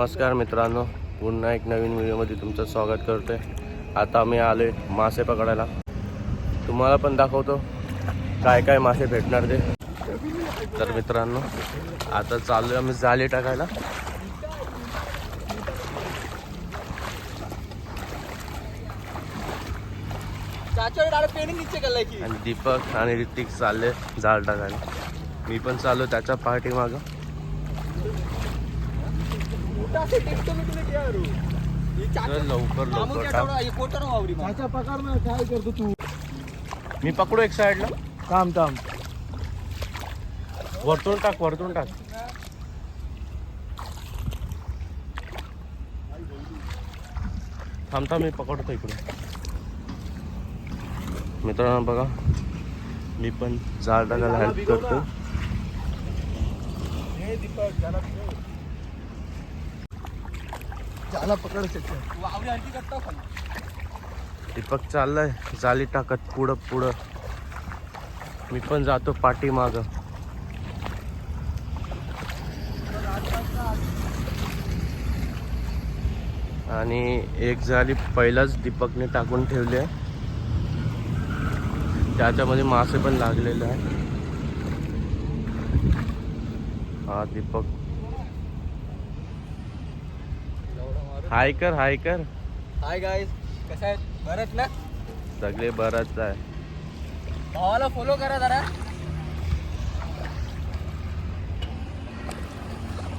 नमस्कार मित्रांनो पुन्हा एक नवीन व्हिडिओमध्ये तुमचं स्वागत करतोय. आता मी आलोय मासे पकडायला. तुम्हाला पण दाखवतो काय काय मासे भेटणार ते. तर मित्रांनो आता चाललोय आम्ही जाळी टाकायला. आणि दीपक आणि ऋतिक चालले जाळ टाकायला. मी पण चाललो त्याच्या पार्टी मागं. चल लवकर लवकर टाक पकार ना काय करतो तू? मी पकडू एक साईडला थांब थांब. वरतून टाक वरतून टाक. थांब थांब मी पकडतो इकडे मित्रांनो बघा. मी पण जाळ टाकायला हेल्प करतो. झाला पकड दीपक चाललाय जाळी टाकत पुढं पुढं. मी पण जातो पाठी माग आणि एक जाळी पहिलाच दीपकने टाकून ठेवली आहे. त्याच्यामध्ये मासे पण लागलेले आहे हा दीपक हाय कर हाय कर. हाय गाईस कसं आहेत? बरंच ना? सगळे बरंच आहे. भावाला फॉलो करा जरा.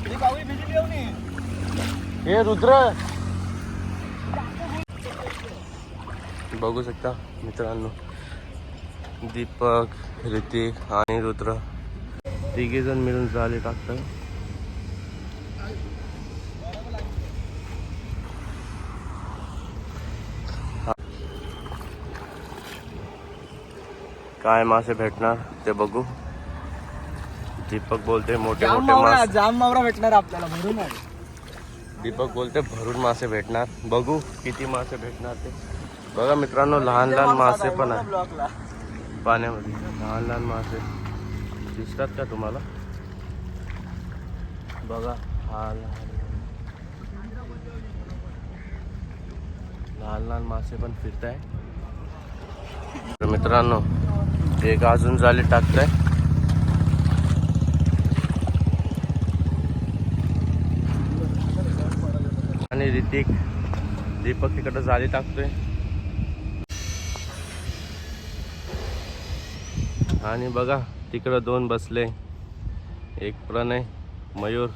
ही भिजली. हे रुद्र. बघू शकता मित्रांनो. दीपक ऋतिक आणि रुद्र. तिघे जण मिळून जाळे टाकतात काय मासे भेटणार ते बघू. दीपक बोलते मोठे मोठे मासे. जाम मावरा भेटणार आपल्याला भरून दीपक बोलते भरून मासे भेटणार. बघू किती मासे भेटणार ते. बघा मित्रांनो लहान लहान मासे पण आहे पाण्यामध्ये. लहान लहान मासे. दिसतात का तुम्हाला? बघा हा लहान लहान लहान मासे पण फिरत आहे तर मित्रांनो एक अजून जाळी टाकताय. आणि ऋतिक दीपक तिकडं जाळी टाकतोय. आणि बघा तिकडं दोन बसले. एक प्रणय मयूर.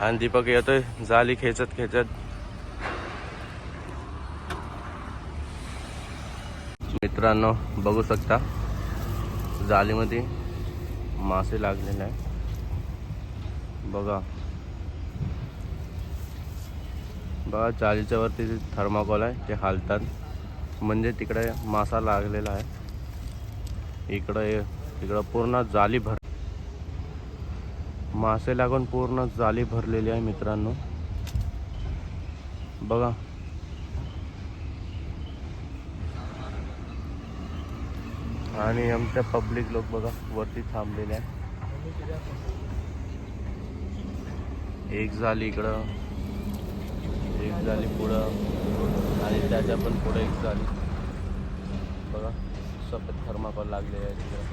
आणि दीपक येतोय जाळी खेचत खेचत मित्रांनो बघू शकता जाळीमध्ये मासे लागलेले आहे बघा. बघा जाळीच्या वरती जे थर्माकोल आहे ते हालतात. म्हणजे तिकडे मासा लागलेला आहे. इकडे इकडं पूर्ण जाली भर मासे लागून पूर्ण जाली भरलेली आहे मित्रांनो. बघा. आणि आमच्या पब्लिक लोक बघा वरती थांबलेले आहे एक झाली इकडं एक झाली पुढं आणि त्याच्या पण पुढं एक झाली. बघा सफेद थर्माकोल लागले आहे तिकडं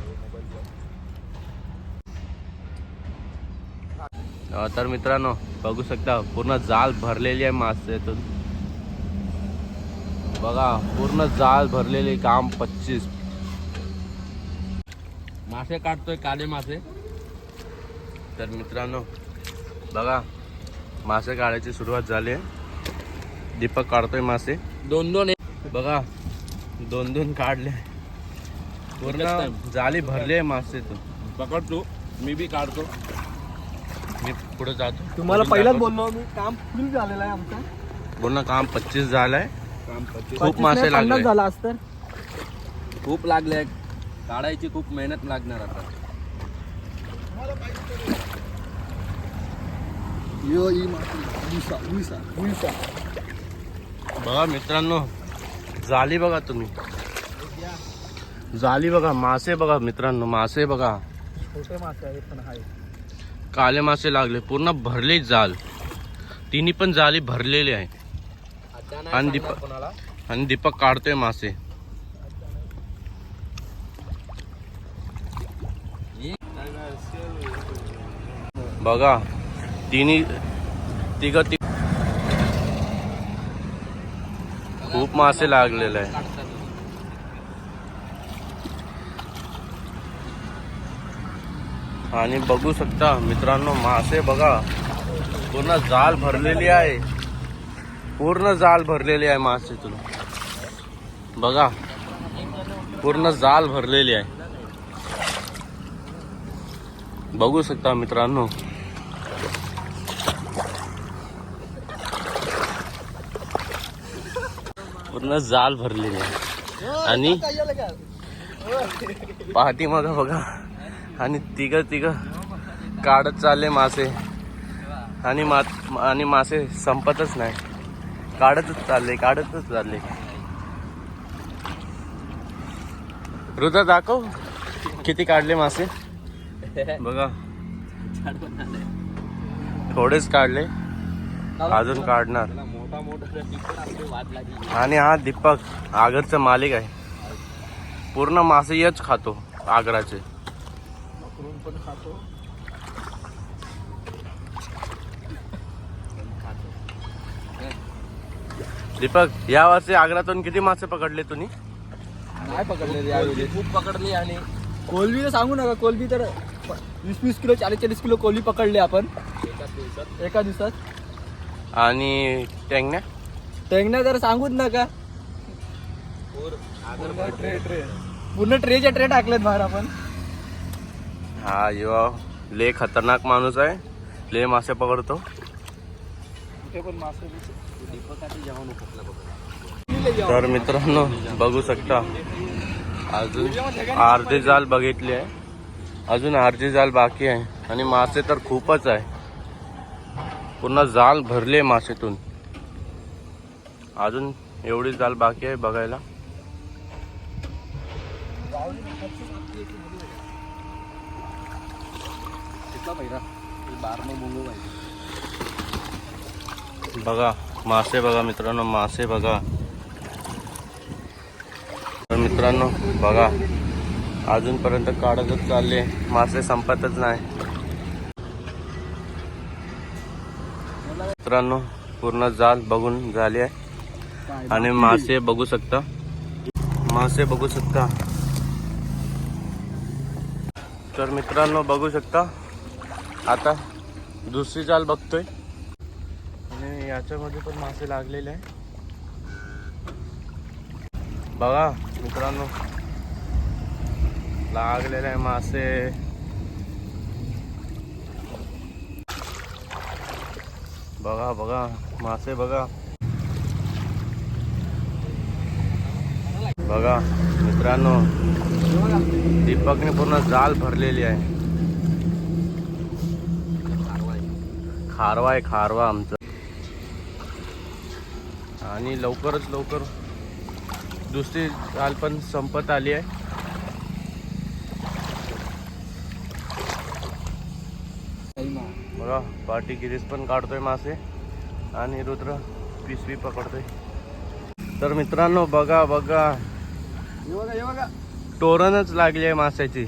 तर मित्रांनो बघू शकता पूर्ण जाल भरलेली आहे मासेतून. बघा पूर्ण जाल भरलेली काम पच्चीस मासे काढतोय काले मासे. तर मित्रांनो बघा मासे काढायची सुरुवात झाली आहे. दीपक काढतोय मासे. दोन दोन बघा दोन दोन काढले. पूर्ण जाली भरली आहे मासेतून पकडतो मी बी काढतो. मी पुढे जातो. तुम्हाला पहिलाच. बोललो मी काम फुल झालेलं आहे आमचं. पूर्ण काम पच्चीस झालंय. काम खूप मासे लागले. झाला असतं खूप लागले. काढायची खूप मेहनत लागणार आता. यो ई माती. विसा विसा विसा बघा मित्रांनो जाली बघा तुम्ही. जाली बघा मासे बघा मित्रांनो मासे बघा. छोटे मासे आहेत पण आहे काले मासे लागले पूर्ण भरले जाल. तिन्ही पण जाली भरलेली आहे. आणि दीपक- कोणाला. आणि दीपक काढतोय मासे. बघा तिन्ही तिघ ती खूप मासे लागलेले आहे. आणि बघू शकता मित्रांनो मासे बघा पूर्ण जाल भरलेली आहे. पूर्ण जाल भरलेली आहे मासेतून. बघा पूर्ण जाल भरलेली आहे. बघू शकता मित्रांनो. पूर्ण जाल भरलेली आहे. आणि पाहती मग बघा. आणि तिघ तिघ काढत चालले मासे. आणि मा आणि मासे संपतच नाही. काढतच चालले काढतच चालले. हृदय दाखव. किती काढले मासे? बघा. थोडेच काढले. अजून काढणार. मोठा मोठा टिकट आपले वाट लागली. आणि हा दीपक आगरचा मालिक आहे. पूर्ण मासे यच खातो आगराचे. पण खातो. दीपक या वर्षी आग्रातून किती मासे पकडले तुम्ही? नाही पकडले खूप पकडली आणि कोलबी तर सांगू नका कोलबी तर वीस वीस किलो चाळीस चाळीस किलो कोलबी पकडली आपण. एका दिवसात. आणि टेंगण्या? टेंगण्या जर सांगूच नका पूर्ण ट्रेच्या ट्रे टाकलेत बाहेर आपण. हा युवा ले खतरनाक माणूस आहे. ले मासे पकडतो. पण मासे तर मित्रांनो बघू शकता. अजून अर्धे जाल बघितली आहे. अजून अर्धी जाल बाकी आहे. आणि मासे तर खूपच आहे. पूर्ण जाल भरले मासेतून. अजून एवढी जाल बाकी आहे बघायला. बघा मासे बघा मित्रांनो मासे बघा. तर मित्रांनो बघा. अजूनपर्यंत काढतच चालले. मासे संपतच नाही. मित्रांनो पूर्ण जाल बघून झाली आहे. आणि मासे बघू शकता. मासे बघू शकता. तर मित्रांनो बघू शकता. आता दुसरी जाल बघतोय. आणि याच्यामध्ये पण मासे लागलेले आहे. बघा मित्रांनो. लागलेले आहे मासे. बघा बघा मासे बघा. बघा मित्रांनो दीपकने पूर्ण जाल भरलेली आहे. खारवा आहे खारवा आमचा. आणि लवकरच लवकर दुसरी जाल पण संपत आली आहे. बघा पाठी गिरीस पण काढतोय मासे. आणि रुद्र पिसवी पकडतोय. तर मित्रांनो बघा बघा. तोरणच लागली आहे माशाची.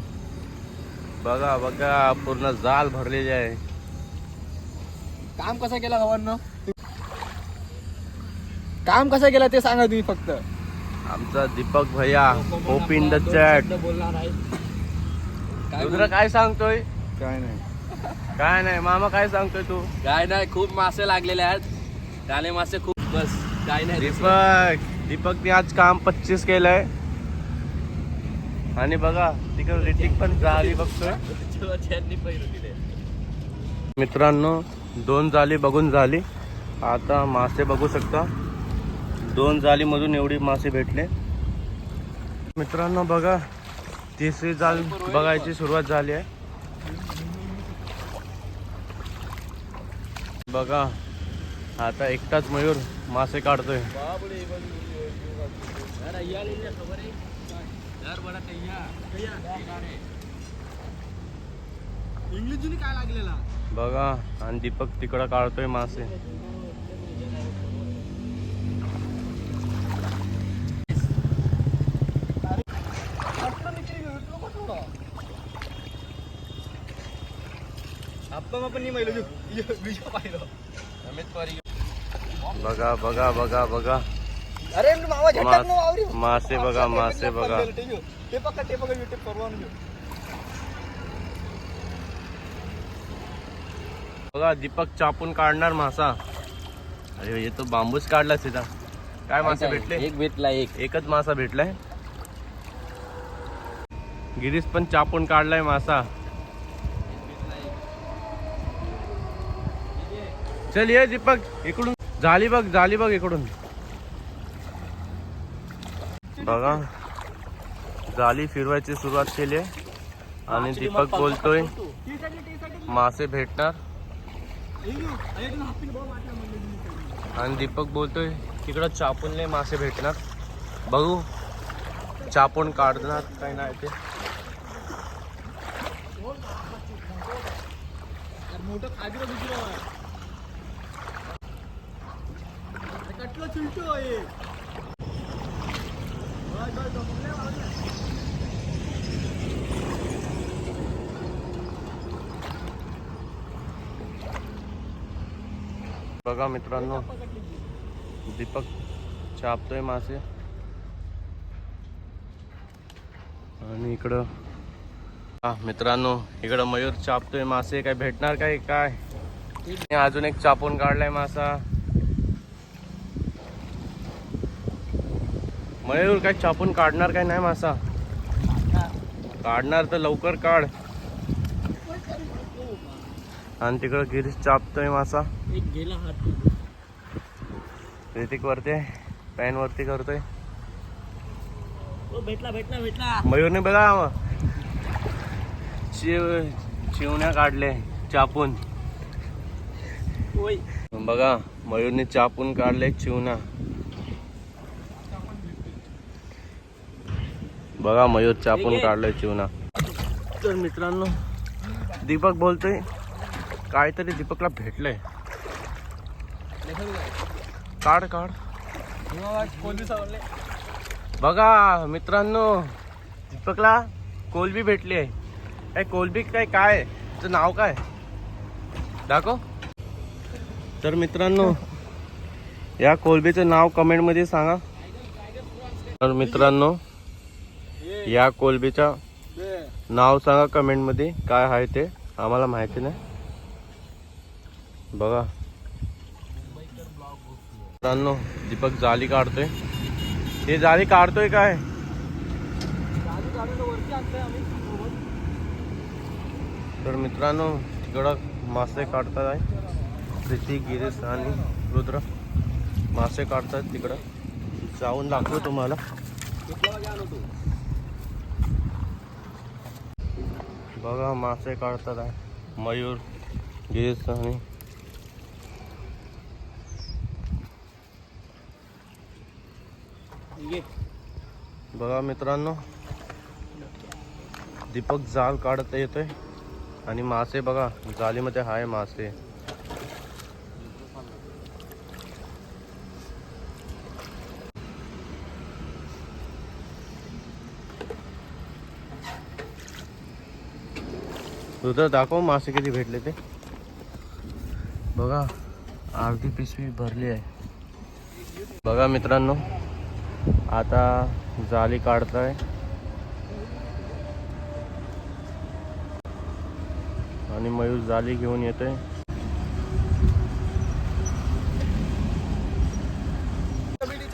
बघा बघा पूर्ण जाल भरलेली आहे. काम कसं केलं हवांना काम कसं केलं ते सांगा तुम्ही फक्त. आमचा दीपक भैया ओपिन द चॅट बोलणार आहे रुद्र काय सांगतोय? काय नाही. काय नाही मामा काय सांगतोय तू? काय नाही खूप मासे लागलेले आहेत. काले मासे खूप बस काय नाही दीपक दीपकने आज काम पच्चीस केलंय. आणि बघा तिकडे रेटिंग पण झाली बघतोय त्यांनी मित्रांनो दोन जाली बघून झाली. आता मासे बघू शकता. दोन जालीमधून एवढी मासे भेटले. मित्रांनो बघा तिसरी जाल बघायची सुरुवात झाली आहे. बघा आता एकटाच मयूर मासे काढतोय. इंग्लिश जुनी काय लागलेला? बघा आणि दीपक तिकडं काढतोय मासे. पण बघा बघा बघा बघा. अरे वावरी मास- बघा मासे बघा ते पकड ते ते परवान घेऊ बघा दीपक चापून काढणार मासा. अरे हे तो बांबूच काढला सीधा. काय मासे भेटले? एक भेटला एक. एकच मासा भेटलाय. गिरीश पण चापून काढलाय मासा. चल ये दीपक इकडून. झाली बघ झाली बघ इकडून. बघा जाली फिरवायची सुरुवात केली आहे. आणि दीपक बोलतोय मासे भेटणार. आणि दीपक बोलतोय तिकडं चापूनले मासे भेटणार. बघू चापून काढणार काय नाही ते. मोठं आहे बघा मित्रांनो दीपक चापतोय मासे. आणि इकडं हा मित्रांनो इकडं मयूर चापतोय मासे. काय भेटणार काय? काय? अजून एक चापून काढलाय मासा. मयूर काय चापून काढणार काय नाही मासा? काढणार तर लवकर काढ. आणि तिकडं गिरीश चापतोय मासा. एक गेला हात. ऋतिक वरती पॅन वरती करतोय. भेटला भेटला भेटला. मयूरने बघा. चिव चिवण्या काढले चापून. बघा मयूरने चापून काढले चिवणा बघा मयूर चापून काढलाय चिवना. तर मित्रांनो दीपक बोलतोय काहीतरी दीपकला भेटलंय. काढ काढ. बघा मित्रांनो दीपकला कोलबी भेटली आहे. काय कोलबी काय काय त्याचं नाव काय? दाखव. तर मित्रांनो या कोलबीचं नाव कमेंटमध्ये सांगा. तर मित्रांनो या कोलबीचं नाव सांगा कमेंटमध्ये काय आहे ते? आम्हाला माहिती नाही. बघा. मित्रांनो दीपक जाली काढतोय. हे जाळी काढतोय काय? तर मित्रांनो तिकडं मासे काढतात आहे. प्रीती गिरीश आणि रुद्र. मासे काढतात तिकडं. जाऊन दाखवू तुम्हाला. बघा मासे काढतात आहे. मयूर गिरीश आणि बघा मित्रांनो दीपक जाल काढत येतोय. आणि मासे बघा जालीमध्ये हाय मासे. रुद्र दाखव मासे किती भेटले ते. बघा अर्धी पिशवी भरली आहे. बघा मित्रांनो आता जाली काढताय. आणि मयूर जाली घेऊन येतोय.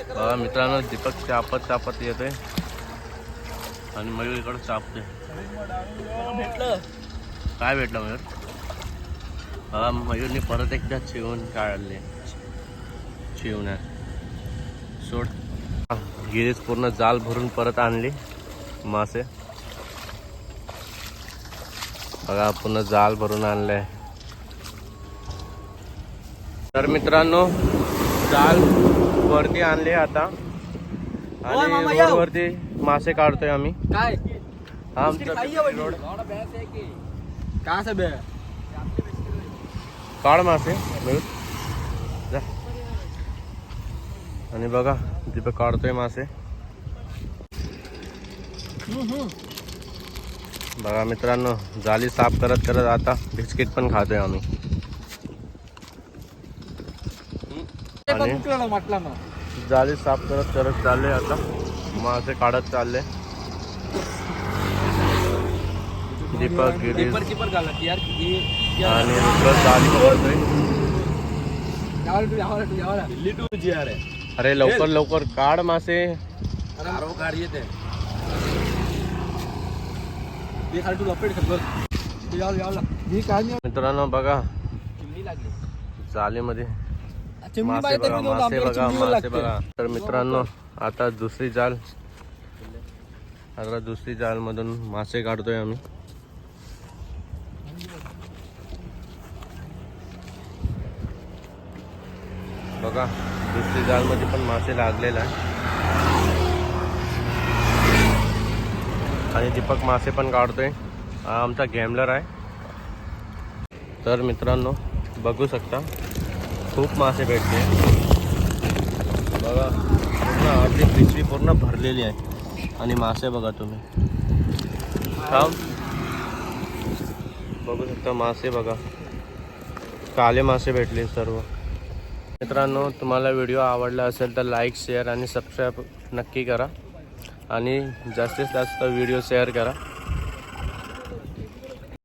बघा मित्रांनो दीपक चापत चापत येतोय. आणि मयूर इकडं चापते भेटलं काय भेटलं मयूर? हा मयूरने परत एकदा चिवून काढले चिवण्या सोड. गिरीज पूर्ण जाल भरून परत आणली. मासे. बघा पूर्ण जाल भरून आणलंय तर मित्रांनो जाल वरती आणले आता. आणि या. रोड वरती मासे काढतोय आम्ही. काय? हा आमचा रोड काय असं बे? काढ मासे जा। आणि बघा दीपक काढतोय मासे बघा मित्रांनो जाळी साफ करत करत आता बिस्किट पण खातोय आम्ही। आणि- जाळी साफ करत करत चालले आता मासे काढत चालले। दीपक गिरीश. ही आणि रुद्र जाळी पकडतोय अरे लवकर लवकर काढ मासे. मित्रांनो बघा. चिमणी मासे बघा तर मी मासे बघा मासे. बघा. तर मित्रांनो आता दुसरी जाल. आता दुसरी जाल मधून मासे काढतोय आम्ही. बघा दुसरी जाळमध्ये पण मासे लागलेला आहे. आणि दीपक मासे पण काढतोय. हा आमचा गॅमलर आहे. तर मित्रांनो बघू शकता खूप मासे भेटते बघा पूर्ण अर्धी पिशवी पूर्ण भरलेली आहे. आणि मासे बघा तुम्ही. थांब. बघू शकता मासे बघा. काले मासे भेटले सर्व. मित्रांनो तुम्हाला व्हिडिओ आवडला असेल तर लाईक शेअर आणि सबस्क्राईब नक्की करा. आणि जास्तीत जास्त व्हिडिओ शेअर करा.